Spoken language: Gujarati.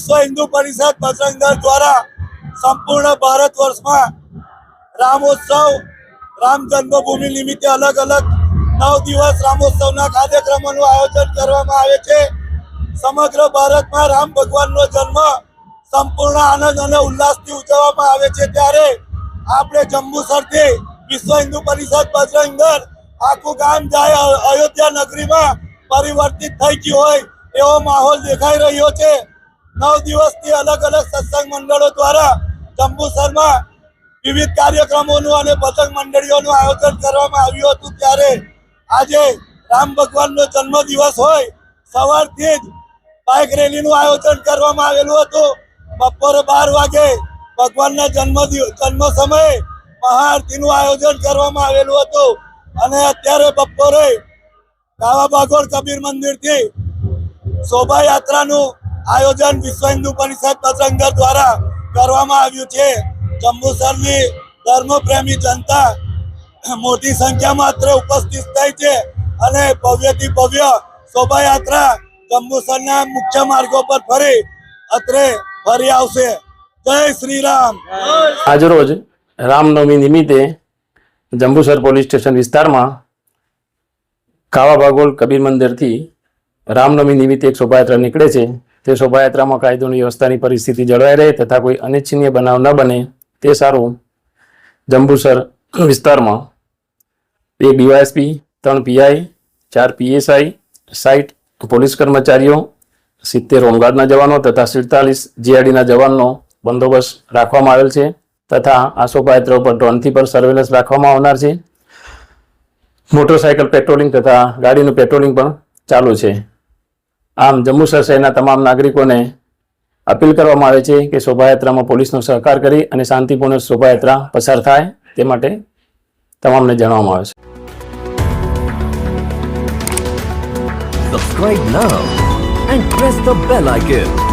હિન્દુ પરિષદ બજરંગ દ્વારા સંપૂર્ણ ભારત વર્ષમાં રામોત્સવ, રામ જન્મભૂમિ નિમિત્તે અલગ અલગ નવ દિવસ રામોત્સવના કાર્યક્રમોનું આયોજન કરવામાં આવે છે. સમગ્ર ભારતમાં રામ ભગવાનનો જન્મ સંપૂર્ણ આનંદ અને ઉલ્લાસથી ઉજવવામાં આવે છે. ત્યારે આપણે જંબુસરથી વિશ્વ હિન્દુ પરિષદ બજરંગ આખું ગામ જાય અયોધ્યા નગરીમાં પરિવર્તિત થઈ ગયું હોય એવો માહોલ દેખાઈ રહ્યો છે. નવ દિવસથી અલગ અલગ સત્સંગ મંડળો દ્વારા જંબુસરમાં વિવિધ કાર્યક્રમોનું અને પતંગ મંડળીઓનું આયોજન કરવામાં આવ્યું હતું. ત્યારે આજે રામ ભગવાનનો જન્મ દિવસ હોય, સવારથી જ બાઇક રેલીનું આયોજન કરવામાં આવેલું હતું. બપોરે બાર વાગે ભગવાનના જન્મ જન્મ સમયે મહાઆરતીનું આયોજન કરવામાં આવેલું હતું. અને અત્યારે બપોરે કાવા બાગોળ કબીર મંદિરથી શોભાયાત્રાનું આયોજન વિશ્વ હિન્દુ પરિષદ બજરંગ દ્વારા કરવામાં આવ્યું છે. જંબુસરની ધર્મપ્રેમી જનતા મોટી સંખ્યામાં અત્રે ઉપસ્થિત થઈ છે અને ભવ્યથી ભવ્ય શોભાયાત્રા જંબુસરના મુખ્ય માર્ગો પર ફરી અત્રે ફરી આવશે. જય શ્રી રામ આજરોજ રામનવમી નિમિત્તે જંબુસર પોલીસ સ્ટેશન વિસ્તારમાં કાવા ભાગોળ કબીર મંદિરથી રામનવમી નિમિત્તે એક શોભાયાત્રા નીકળે છે. તે શોભાયાત્રામાં કાયદોની વ્યવસ્થાની પરિસ્થિતિ જળવાઈ રહે તથા કોઈ અનિચ્છનીય બનાવ ન બને, તે સારું જંબુસર વિસ્તારમાં. બે ડીવાયએસપી ત્રણ પીઆઈ ચાર પીએસઆઈ સાઇટ પોલીસ કર્મચારીઓ, સિત્તેર હોમગાર્ડના જવાનો તથા સુડતાલીસ જીઆરડીના જવાનનો બંદોબસ્ત રાખવામાં આવેલ છે તથા આ શોભાયાત્રા ઉપર ડ્રોનથી પણ સર્વેલન્સ રાખવામાં આવનાર છે. મોટરસાયકલ પેટ્રોલિંગ તથા ગાડીનું પેટ્રોલિંગ પણ ચાલુ છે. આમ જંબુસર શહેરના તમામ નાગરિકોને અપીલ કરવામાં આવે છે કે શોભાયાત્રામાં પોલીસનો સહકાર કરી અને શાંતિપૂર્ણ શોભાયાત્રા પસાર થાય તે માટે તમામને જણાવવામાં આવે છે subscribe now and press the bell icon.